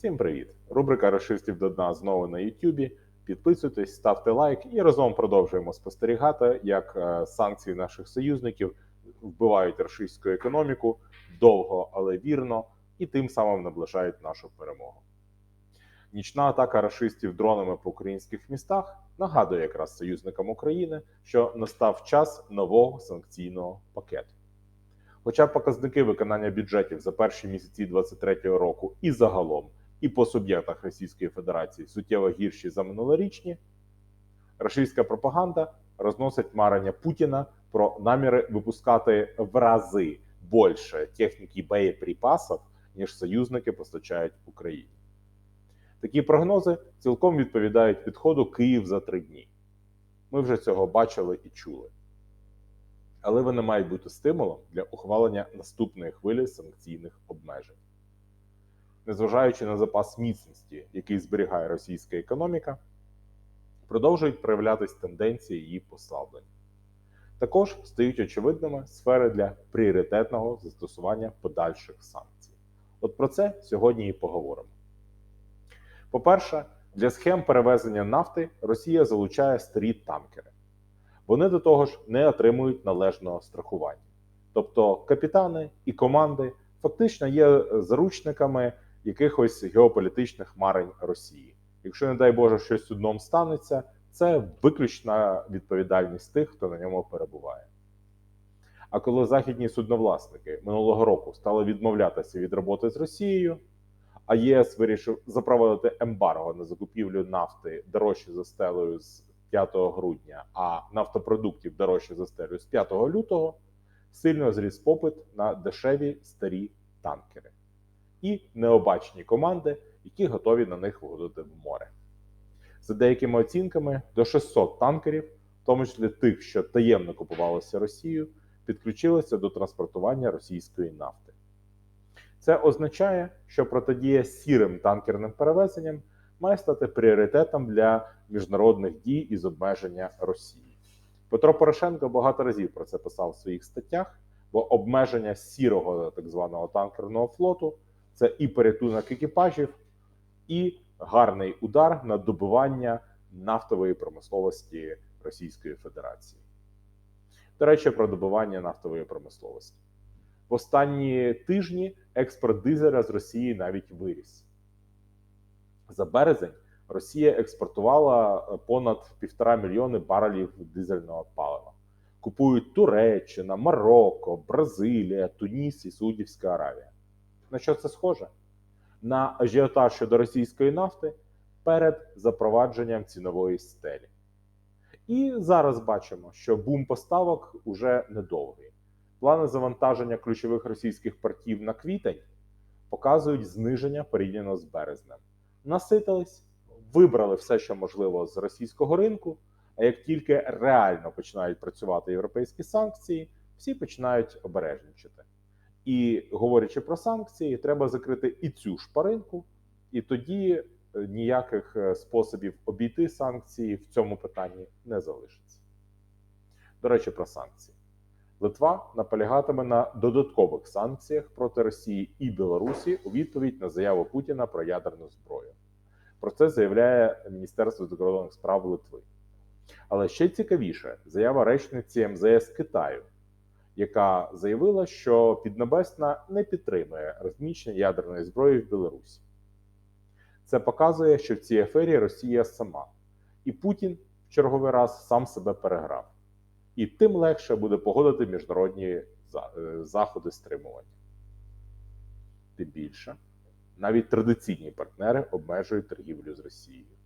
Всім привіт! Рубрика Рашистів до дна знову на Ютубі. Підписуйтесь, ставте лайк і разом продовжуємо спостерігати, як е, санкції наших союзників вбивають рашистську економіку довго, але вірно, і тим самим наближають нашу перемогу. Нічна атака рашистів дронами по українських містах нагадує якраз союзникам України, що настав час нового санкційного пакету. Хоча показники виконання бюджетів за перші місяці 2023 року і загалом, і по суб'єктах Російської Федерації суттєво гірші за минулорічні, російська пропаганда розносить марення Путіна про наміри випускати в рази більше техніки боєприпасів, ніж союзники постачають Україні. Такі прогнози цілком відповідають підходу Київ за три дні. Ми вже цього бачили і чули. Але вони мають бути стимулом для ухвалення наступної хвилі санкційних обмежень. Незважаючи на запас міцності, який зберігає російська економіка, продовжують проявлятись тенденції її послаблення. Також стають очевидними сфери для пріоритетного застосування подальших санкцій. От про це сьогодні і поговоримо. По-перше, для схем перевезення нафти Росія залучає старі танкери. Вони до того ж не отримують належного страхування. Тобто капітани і команди фактично є заручниками якихось геополітичних марень Росії. Якщо, не дай Боже, щось судном станеться, це виключна відповідальність тих, хто на ньому перебуває. А коли західні судновласники минулого року стали відмовлятися від роботи з Росією, а ЄС вирішив запровадити ембарго на закупівлю нафти дорожче за стелею з 5 грудня, а нафтопродуктів дорожче за стелею з 5 лютого, сильно зріс попит на дешеві старі танкери і необачні команди, які готові на них виходити в море. За деякими оцінками, до 600 танкерів, в тому числі тих, що таємно купувалися Росією, підключилися до транспортування російської нафти. Це означає, що протидія сірим танкерним перевезенням має стати пріоритетом для міжнародних дій із обмеження Росії. Петро Порошенко багато разів про це писав в своїх статтях, бо обмеження сірого так званого танкерного флоту це і порятунок екіпажів, і гарний удар на добивання нафтової промисловості Російської Федерації. До речі, про добивання нафтової промисловості. В останні тижні експорт дизеля з Росії навіть виріс. За березень Росія експортувала понад півтора мільйони барелів дизельного палива. Купують Туреччина, Марокко, Бразилія, Туніс і Саудівська Аравія. На що це схоже? На ажіотаж щодо російської нафти перед запровадженням цінової стелі. І зараз бачимо, що бум поставок уже недовгий. Плани завантаження ключових російських портів на квітень показують зниження порівняно з березнем. Наситились, вибрали все, що можливо з російського ринку. А як тільки реально починають працювати європейські санкції, всі починають обережничати. І говорячи про санкції, треба закрити і цю шпаринку, і тоді ніяких способів обійти санкції в цьому питанні не залишиться. До речі, про санкції. Литва наполягатиме на додаткових санкціях проти Росії і Білорусі у відповідь на заяву Путіна про ядерну зброю. Про це заявляє Міністерство закордонних справ Литви. Але ще цікавіше заява речниці МЗС Китаю, яка заявила, що Піднебесна не підтримує розміщення ядерної зброї в Білорусі. Це показує, що в цій афері Росія сама, і Путін в черговий раз сам себе переграв. І тим легше буде погодити міжнародні заходи стримування. Тим більше, навіть традиційні партнери обмежують торгівлю з Росією.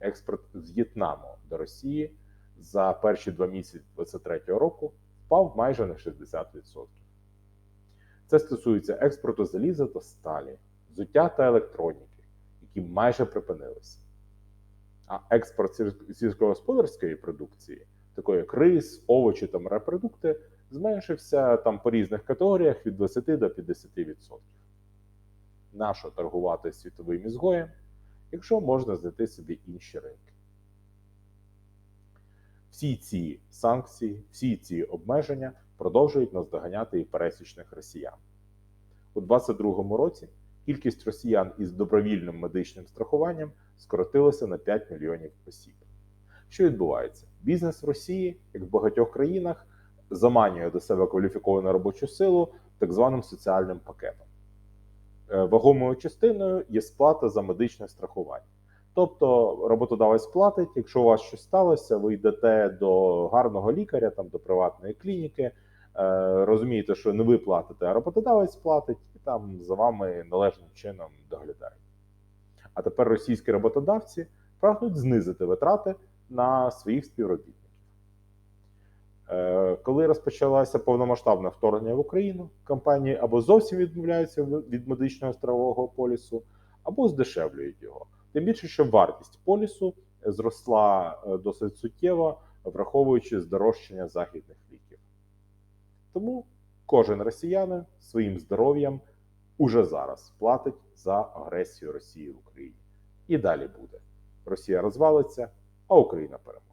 Експорт з В'єтнаму до Росії за перші два місяці 2023 року впав майже на 60%. Це стосується експорту заліза та сталі, взуття та електроніки, які майже припинилися. А експорт сільськогосподарської продукції, такої як рис, овочі та морепродукти, зменшився там по різних категоріях від 20 до 50%. Нащо торгувати світовим ізгоєм, якщо можна знайти собі інші ринки? Всі ці санкції, всі ці обмеження продовжують наздоганяти і пересічних росіян. У 2022 році кількість росіян із добровільним медичним страхуванням скоротилася на 5 мільйонів осіб. Що відбувається? Бізнес в Росії, як в багатьох країнах, заманює до себе кваліфіковану робочу силу так званим соціальним пакетом. Е, Вагомою частиною є сплата за медичне страхування. Тобто роботодавець платить, якщо у вас щось сталося, ви йдете до гарного лікаря, там до приватної клініки, е, розумієте, що не ви платите, а роботодавець платить, і там за вами належним чином доглядають. А тепер російські роботодавці прагнуть знизити витрати на своїх співробітників. Е, Коли розпочалося повномасштабне вторгнення в Україну, компанії або зовсім відмовляються від медичного страхового полісу, або здешевлюють його. Тим більше, що вартість полісу зросла е, досить суттєво, враховуючи здорожчання західних ліків. Тому кожен росіянин своїм здоров'ям уже зараз платить за агресію Росії в Україні. І далі буде. Росія розвалиться, а Україна переможе.